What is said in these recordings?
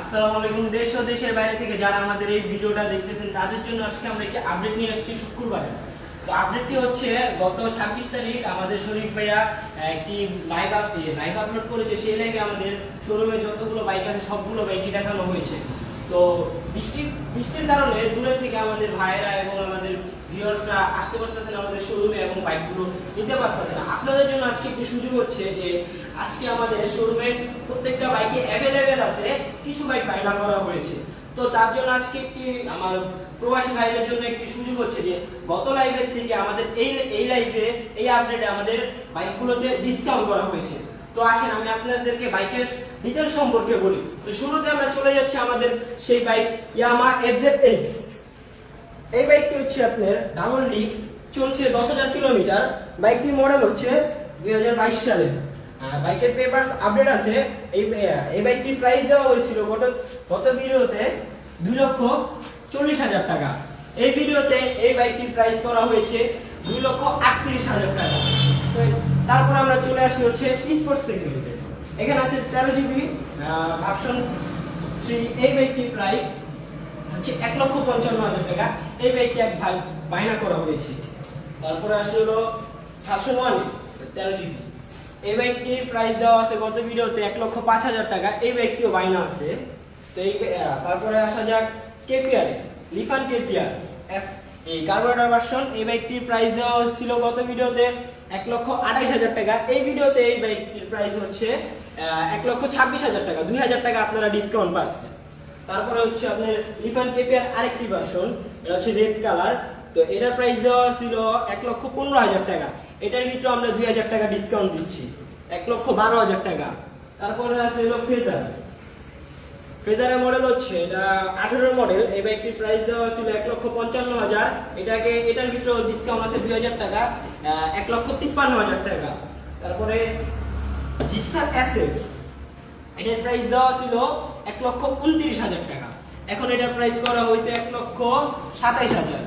আসসালামু আলাইকুম, দেশ ও দেশের বাইরে থেকে যারা আমাদের এই ভিডিওটা দেখতেছেন, তাদের জন্য আজকে আমরা একটি আপডেট নিয়ে আসছি শুক্রবারে। তো আপডেটটি হচ্ছে, গত ছাব্বিশ তারিখ আমাদের শরীফ ভাইয়া একটি লাইভ লাইভ আপলোড করেছে, সেই লাইভে আমাদের শোরুমে যতগুলো বাইক আছে, সবগুলো বাইকই দেখানো হয়েছে। তো বৃষ্টির বৃষ্টির কারণে দূরের থেকে আমাদের ভাইয়েরা এবং আমাদের ভিউয়ার্সরা আসতে পারতেছেন আমাদের শোরুমে এবং বাইকগুলো নিতে পারতেছে না আপনাদের জন্য আজকে একটি সুযোগ হচ্ছে যে, আজকে আমাদের শোরুমে প্রত্যেকটা বাইকে অ্যাভেলেবেল আছে কিছু বাইক বাইনা করা হয়েছে। তো তার জন্য আজকে একটি আমার প্রবাসী ভাইদের জন্য একটি সুযোগ হচ্ছে যে, গত লাইভের থেকে আমাদের এই এই লাইভে এই আপডেটে আমাদের বাইকগুলোতে ডিসকাউন্ট করা হয়েছে। তো আসেন, আমি আপনাদেরকে বাইকের ডিটেল সম্পর্কে বলি। তো শুরুতে আমরা চলে যাচ্ছি আমাদের সেই বাইক ইয়ামা এফজেড এক্স এই বাইকটি হচ্ছে আপনার ডাবল ডিক্স চলছে দশ হাজার কিলোমিটার। বাইকটির মডেল হচ্ছে দুই হাজার বাইশ সালে। বাইকের পেপারস আপডেট আছে। এই এই বাইকটির প্রাইস দেওয়া হয়েছিল গত গত ভিডিওতে দুই লক্ষ চল্লিশ হাজার টাকা। এই ভিডিওতে এই বাইকটির প্রাইস করা হয়েছে দুই লক্ষ আটত্রিশ হাজার টাকা। তো তারপর আমরা চলে আসি হচ্ছে স্পোর্টস সেগমেন্টে এখানে আছে তেরো জিবি ভার্সন থ্রি এই বাইকটির প্রাইস হচ্ছে এক লক্ষ পঞ্চান্ন হাজার টাকা। এই বাইকটি এক ভাই বায়না করা হয়েছে। তারপরে আসলে হলো ভার্সন ওয়ান তেরো জিবি। এই বাইকটির প্রাইস দেওয়া আছে গত ভিডিওতে এক লক্ষ পাঁচ হাজার টাকা। এই বাইকটিও বায়না আছে। তো এই তারপরে আসা যাক কেপিআর লিফান কেপিআর এফ এই কার্বোরেটর ভার্সন এই বাইকটির প্রাইস দেওয়া ছিল গত ভিডিওতে এক লক্ষ আঠাইশ হাজার টাকা। এই ভিডিওতে এই বাইকটির প্রাইস হচ্ছে এক লক্ষ ছাব্বিশ হাজার টাকা। দুই হাজার টাকা আপনারা ডিসকাউন্ট পাচ্ছেন। তারপরে হচ্ছে আপনার লিফান কেপিআর আরেকটি ভার্সন এটা হচ্ছে রেড কালার তো এটার প্রাইস দেওয়া ছিল এক লক্ষ পনেরো হাজার টাকা। এটার ভিতরে আমরা দুই হাজার টাকা ডিসকাউন্ট দিচ্ছি। এক লক্ষ বারো হাজার টাকা। তারপরে আছে হলো ফেজার ফেজারের মডেল হচ্ছে এটা আঠেরোর মডেল এই বাইকটির প্রাইস দেওয়া ছিল এক লক্ষ পঞ্চান্ন হাজার। এটাকে, এটার ভিতরে ডিসকাউন্ট আছে দুই হাজার টাকা। এক লক্ষ তিপ্পান্ন হাজার টাকা। তারপরে জিক্সার অ্যাসেট এটার প্রাইস দেওয়া ছিল এক লক্ষ উনত্রিশ হাজার টাকা। এখন এটার প্রাইস করা হয়েছে এক লক্ষ সাতাইশ হাজার।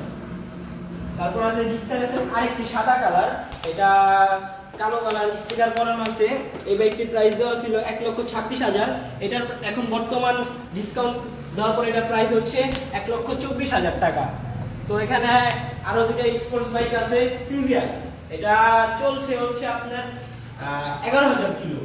তারপর আছে জিক্সার আছে আরেকটি সাদা কালার এটা কালো কালার স্টিকার করানো আছে। এই বাইকটির প্রাইস দেওয়া ছিল এক লক্ষ ছাব্বিশ হাজার। এটার এখন বর্তমান ডিসকাউন্ট দেওয়ার পর এটার প্রাইস হচ্ছে এক লক্ষ চব্বিশ হাজার টাকা। তো এখানে আরও দুটো স্পোর্টস বাইক আছে সিভিআর এটা চলছে হচ্ছে আপনার এগারো হাজার কিলো।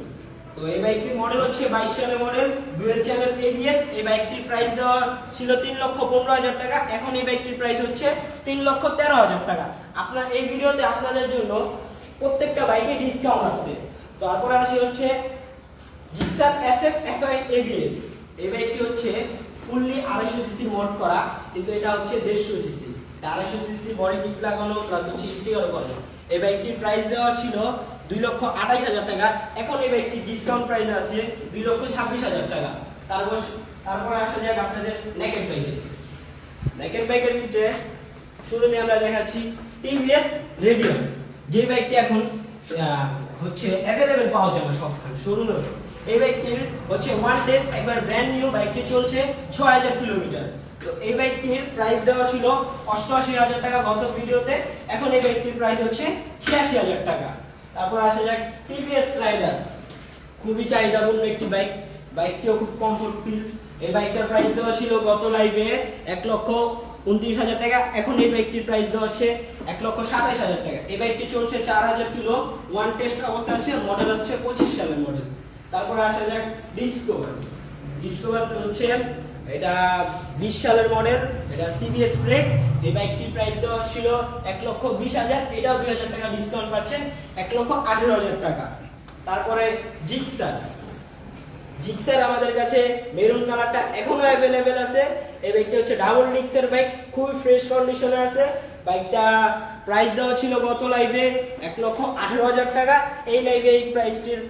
তো এই বাইকটির মডেল হচ্ছে বাইশ সালের মডেল ডুয়েল চ্যানেল এবিএস এই বাইকটির প্রাইস দেওয়া ছিল তিন লক্ষ পনেরো হাজার টাকা। এখন এই বাইকটির প্রাইস হচ্ছে তিন লক্ষ তেরো হাজার টাকা। আপনার এই ভিডিওতে আপনাদের জন্য প্রত্যেকটা বাইকে ডিসকাউন্ট আছে। তারপরে আসি হচ্ছে Gixxer S F F FI ABS এই বাইকটি হচ্ছে ফুললি আড়াইশো সিসি মোড করা, কিন্তু এটা হচ্ছে দেড়শো সিসি আড়াইশো সিসি বডি কিট লাগানো প্লাস হচ্ছে স্টিকার করানো এই বাইকটির প্রাইস দেওয়া ছিল দুই লক্ষ আঠাইশ হাজার টাকা। এখন এই বাইকটির ডিসকাউন্ট প্রাইস আছে দুই লক্ষ ছাব্বিশ হাজার টাকা। তারপর তারপরে আসা যাক আপনাদের নেকেট বাইকে নেকেট বাইকের ক্ষেত্রে শুরুতে আমরা দেখাচ্ছি টিভিএস রেডিও যে বাইকটি এখন হচ্ছে অ্যাভেলেবেল পাওয়া না সবখানে শোরুমে এই বাইকটির হচ্ছে ওয়ান টেস্ট একবার ব্র্যান্ড নিউ বাইকটি চলছে ছয় হাজার কিলোমিটার তো এই বাইকটির প্রাইস দেওয়া ছিল অষ্টআশি হাজার টাকা গত ভিডিওতে এখন এই বাইকটির প্রাইস হচ্ছে ছিয়াশি হাজার টাকা। তারপর আসা যাক টিভিএস রাইডার খুবই চাহিদাপূর্ণ একটি বাইক বাইকটিও খুব কমফোর্ট ফিল এই বাইকটার প্রাইস দেওয়া ছিল গত লাইভে এক লক্ষ উনত্রিশ হাজার টাকা। এখন এই বাইকটির প্রাইস দেওয়া হচ্ছে এক লক্ষ সাতাইশ হাজার টাকা। এই বাইকটি চলছে চার হাজার কিলো ওয়ান টেস্ট অবস্থা আছে মডেল হচ্ছে পঁচিশ সালের মডেল তারপরে আসা যাক ডিসকভার ডিসকভার হচ্ছে এটা বিশ সালের মডেল, এটা সিবিএস ব্রেক এই বাইকটির প্রাইস দেওয়া ছিল এক লক্ষ বিশ হাজার, এটাও দুই হাজার টাকা ডিসকাউন্ট পাচ্ছেন, এক লক্ষ আঠেরো হাজার টাকা। তারপরে জিক্সার জিক্সার আমাদের কাছে মেরুন কালারটা এখনও অ্যাভেলেবেল আছে। এই বাইকটা হচ্ছে ডাবল ডিক্সের বাইক, খুবই ফ্রেশ কন্ডিশনে আছে। বাইকটা প্রাইস দেওয়া ছিল গত লাইভে এক লক্ষ আঠেরো হাজার টাকা। এই লাইভে এই প্রাইসটির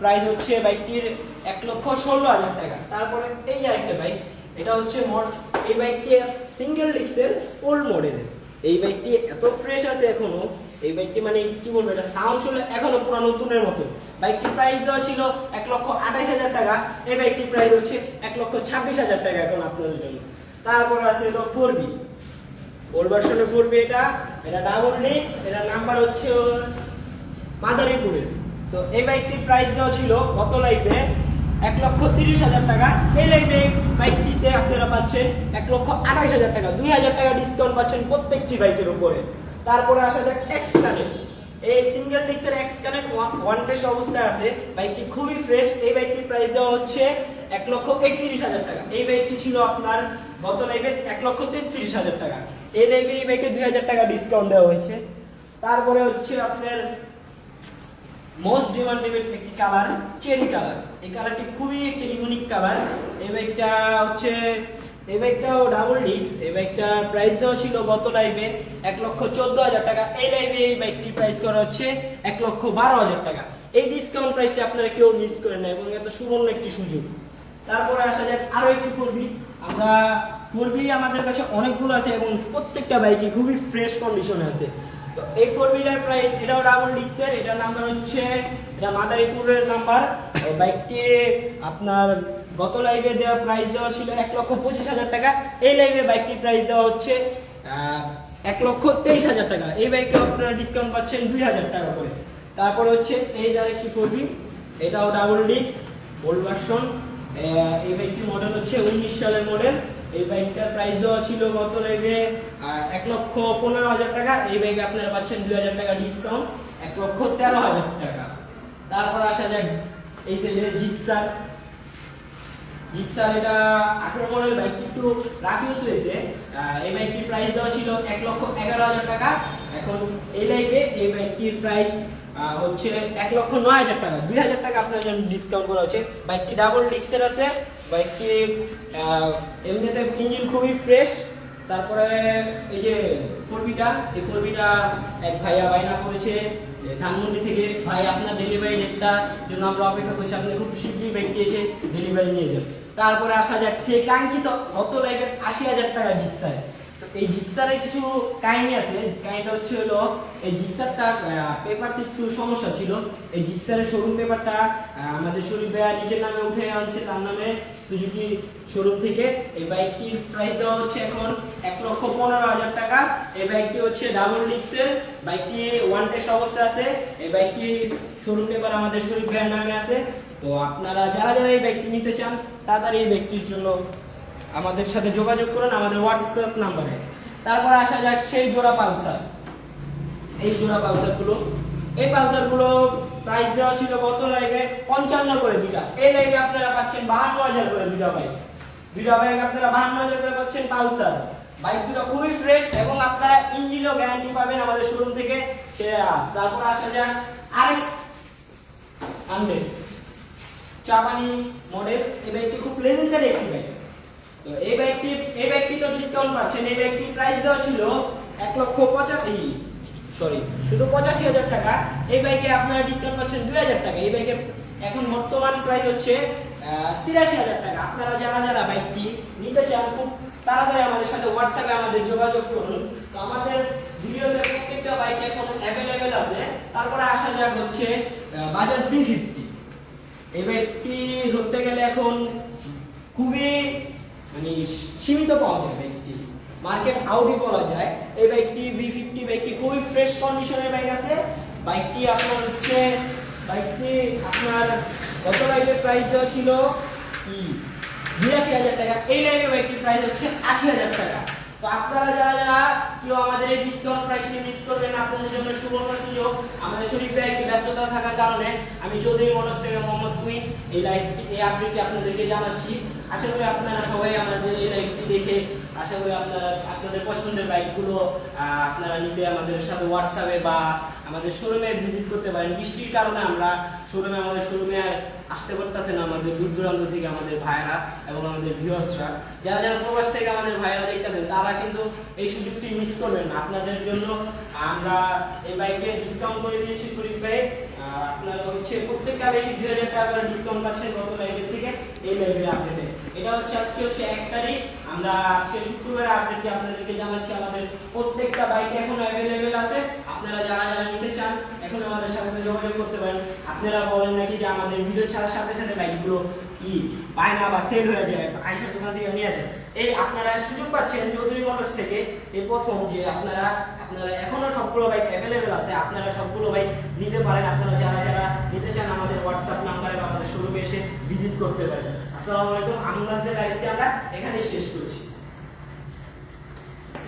প্রাইস হচ্ছে বাইকটির এক লক্ষ ষোলো হাজার টাকা। তারপরে এই যে একটা বাইক এটা হচ্ছে মড এই বাইকটি সিঙ্গেল ডিক্সের ওল্ড মডেল এই বাইকটি এত ফ্রেশ আছে এখনও। এই বাইকটি মানে কি বলব, এটা সাউন্ড শুনলে এখনও পুরো নতুনের মতো। বাইকটির প্রাইস দেওয়া ছিল এক লক্ষ আঠাইশ হাজার টাকা। এই বাইকটির প্রাইস হচ্ছে এক লক্ষ ছাব্বিশ হাজার টাকা এখন আপনাদের জন্য। তারপর আছে হলো ফোর বি ওল্ড ভার্সনে ফোর বি এটা এটা ডাবল ডিক্স এটা নাম্বার হচ্ছে মাদারীপুরের। তো এই বাইকটির প্রাইস দেওয়া ছিল গত লাইফে এক লক্ষ তিরিশ হাজার টাকা। এই লাইফে বাইকটিতে আপনারা পাচ্ছেন এক লক্ষ আঠাশ হাজার টাকা। দুই হাজার টাকা ডিসকাউন্ট পাচ্ছেন প্রত্যেকটি বাইকের উপরে। তারপরে আসা যাক এক্স কানেক্ট এই সিঙ্গেল ডিক্সের এক্স কানেক্ট ওয়ান টেস অবস্থায় আছে। বাইকটি খুবই ফ্রেশ এই বাইকটির প্রাইস দেওয়া হচ্ছে এক লক্ষ একত্রিশ হাজার টাকা। এই বাইকটি ছিল আপনার গত লাইফে এক লক্ষ তেত্রিশ হাজার টাকা। এই লাইফে এই বাইকে দুই হাজার টাকা ডিসকাউন্ট দেওয়া হয়েছে। তারপরে হচ্ছে আপনার মোস্ট ডিমান্ডেবল একটি কালার চেরি কালার এই কালারটি খুবই একটা ইউনিক কালার এই বাইকটা হচ্ছে এই বাইকটাও ডাবল ডিক্স এই বাইকটার প্রাইস দেওয়া ছিল গত লাইভে এক লক্ষ চোদ্দ হাজার টাকা। এই লাইভে এই বাইকটির প্রাইস করা হচ্ছে এক লক্ষ বারো হাজার টাকা। এই ডিসকাউন্ট প্রাইসটি আপনারা কেউ মিস করেন না এবং এত সুবর্ণ একটি সুযোগ। তারপরে আসা যাক আরও একটি ফোরবি আমরা ফোরবি আমাদের কাছে অনেকগুলো আছে এবং প্রত্যেকটা বাইকে খুবই ফ্রেশ কন্ডিশনে আছে। তো এই ফোর হুইলার প্রাইস এটাও ডাবল ডিক্সের, এটার নাম্বার হচ্ছে, এটা মাদারীপুরের নাম্বার বাইকটি আপনার গত লাইভে দেওয়া প্রাইস দেওয়া ছিল এক লক্ষ পঁচিশ হাজার টাকা। এই লাইভে বাইকটির প্রাইস দেওয়া হচ্ছে এক লক্ষ তেইশ হাজার টাকা। এই বাইকে আপনারা ডিসকাউন্ট পাচ্ছেন দুই হাজার টাকা করে। তারপর হচ্ছে, এই যার একটি ফোরবি এটাও ডাবল ডিক্স ওল্ড ভার্সন এই বাইকটির মডেল হচ্ছে উনিশ সালের মডেল এই বাইকটার প্রাইস দেওয়া ছিল গত লাইভে এক লক্ষ পনেরো হাজার টাকা। এই বাইকে আপনারা পাচ্ছেন দুই হাজার টাকা ডিসকাউন্ট এক লক্ষ তেরো হাজার টাকা। তারপর আসা যাক এই সাইডে জিক্সার। জিক্সার এটা আঠারো মডেল বাইকটি একটু রাফ ইউজ হয়েছে এই বাইকটির প্রাইস দেওয়া ছিল এক লক্ষ এগারো হাজার টাকা। এখন এই লাইভে এই বাইকটির প্রাইস হচ্ছে এক লক্ষ নয় হাজার টাকা। দুই হাজার টাকা আপনার জন্য ডিসকাউন্ট করা হচ্ছে। বাইকটি ডাবল ডিক্সের আছে। বাইকটি এমনিতে ইঞ্জিন খুবই ফ্রেশ তারপরে এই যে ফোরবিটা এই ফোরবিটা এক ভাইয়া বায়না করেছে ধানমন্ডি থেকে, ভাই আপনার ডেলিভারি ডেটটা জন্য আমরা অপেক্ষা করছি, আপনি খুব শীঘ্রই বাইকটি এসে ডেলিভারি নিয়ে যান। তারপরে আসা যাচ্ছে কাঙ্ক্ষিত গত লাইভের আশি হাজার টাকা তো এই জিক্সারের কিছু কাহিনী আছে। কাহিনীটা হচ্ছে হলো, এই জিক্সারটা পেপার একটু সমস্যা ছিল। এই জিক্সারের শোরুম পেপারটা আমাদের শরীফ ভাইয়া নিজের নামে উঠে আনছে, তার নামে সুজুকি শোরুম থেকে। এই বাইকটির প্রাইস দেওয়া হচ্ছে এখন এক লক্ষ পনেরো হাজার টাকা। এই বাইকটি হচ্ছে ডাবল ডিক্সের বাইকটি ওয়ান টেস্ট অবস্থা আছে। এই বাইকটি শোরুম পেপার আমাদের শরীফ ভাইয়ের নামে আছে। তো আপনারা যারা যারা এই বাইকটি নিতে চান, তাড়াতাড়ি এই বাইকটির জন্য আমাদের সাথে যোগাযোগ করুন, আমাদের হোয়াটসঅ্যাপ নাম্বারে তারপর আসা যাক সেই জোড়া পালসার। এই জোড়া পালসারগুলো এই পালসারগুলো প্রাইস দেওয়া ছিল গত লাইভে? পঞ্চান্ন করে দুটা এই লাইভে আপনারা পাচ্ছেন বাহান্ন হাজার করে দুটা বাইক দুটা বাইক আপনারা বাহান্ন হাজার করে পাচ্ছেন পালসার। বাইক দুটো খুবই ফ্রেশ এবং আপনারা ইঞ্জিনও গ্যারান্টি পাবেন আমাদের শোরুম থেকে। সে তারপর আসা যাক আরএক্স হান্ড্রেড চাপানি মডেল এই বাইকটি খুব লেজেন্ডারি একটি বাইক তো এই বাইকটি এই বাইকটি তো ডিসকাউন্ট পাচ্ছেন, এই বাইকটির প্রাইস দেওয়া ছিল এক লক্ষ পঁচাশি। সরি শুধু পঁচাশি হাজার টাকা। এই বাইকে আপনারা ডিসকাউন্ট পাচ্ছেন দুই হাজার টাকা। এই বাইকে এখন বর্তমান প্রাইস হচ্ছে তিরাশি হাজার টাকা। আপনারা যারা যারা বাইকটি নিতে চান, খুব তাড়াতাড়ি আমাদের সাথে হোয়াটসঅ্যাপে আমাদের যোগাযোগ করুন। তো আমাদের ভিডিওতে প্রত্যেকটা বাইক এখন অ্যাভেলেবেল আছে। তারপরে আসা যাক হচ্ছে বাজাজ বি ফিফটি এই বাইকটি ধরতে গেলে এখন খুবই মানে সীমিত পাওয়া যায় বাইকটি। মার্কেট আউটই বলা যায়। এই বাইকটি বি ফিফটি বাইকটি খুবই ফ্রেশ কন্ডিশনের বাইক আছে। বাইকটি আপনার হচ্ছে, বাইকটি আপনার গত লাইভের প্রাইস দেওয়া ছিল কি? বিরাশি হাজার টাকা। এই লাইভে বাইকটির প্রাইস হচ্ছে আশি হাজার টাকা। তো আপনারা যারা যারা কেউ আমাদের এই ডিসকাউন্ট প্রাইসটি মিস করবেন আপনাদের জন্য সুবর্ণ সুযোগ। আমাদের শরীফ একটি ব্যস্ততা থাকার কারণে আমি চৌধুরী মনোজ থেকে মোহাম্মদ কুইন এই লাইভটি এই আপডেটটি আপনাদেরকে জানাচ্ছি। আশা করি আপনারা সবাই আমাদের এই লাইভটি দেখে, আশা করি আপনারা আপনাদের পছন্দের বাইকগুলো আপনারা নিতে আমাদের সাথে হোয়াটসঅ্যাপে বা আমাদের শোরুমে ভিজিট করতে পারেন। বৃষ্টির কারণে আমরা শোরুমে আমাদের শোরুমে আসতে পারতেছে না আমাদের দূর দূরান্ত থেকে আমাদের ভাইয়েরা এবং আমাদের ভিউয়ার্সরা যারা যারা প্রবাস থেকে আমাদের ভাইয়েরা দেখতেছেন, তারা কিন্তু এই সুযোগটি মিস করবেন আপনাদের জন্য আমরা এই বাইকে ডিসকাউন্ট করে দিয়েছি শরীফ ভাই। আপনারা হচ্ছে প্রত্যেক লাইভে দুই হাজার টাকা করে ডিসকাউন্ট পাচ্ছেন গত লাইভের থেকে, এই লাইভের আপডেটে এটা হচ্ছে আজকে হচ্ছে এক তারিখ। আমরা আজকে শুক্রবার আপডেটটি আপনাদেরকে জানাচ্ছি। আমাদের প্রত্যেকটা বাইক এখন অ্যাভেলেবেল আছে। আপনারা যারা যারা নিতে চান, এখন আমাদের সাথে যোগাযোগ করতে পারেন। আপনারা বলেন নাকি যে আমাদের ভিডিও ছাড়ার সাথে সাথে বাইকগুলো কি? বায়না বা সেল হয়ে যায় আইসার দোকান থেকে নিয়ে যায়। এই আপনারা সুযোগ পাচ্ছেন চৌধুরী মোটরস থেকে এই প্রথম যে আপনারা আপনারা এখনও সবগুলো বাইক অ্যাভেলেবেল আছে, আপনারা সবগুলো বাইক নিতে পারেন। আপনারা যারা যারা নিতে চান আমাদের হোয়াটসঅ্যাপ নাম্বারে আমাদের শোরুমে এসে ভিজিট করতে পারেন। আসসালামু আলাইকুম আমাদের লাইভটি আমরা এখানে শেষ করি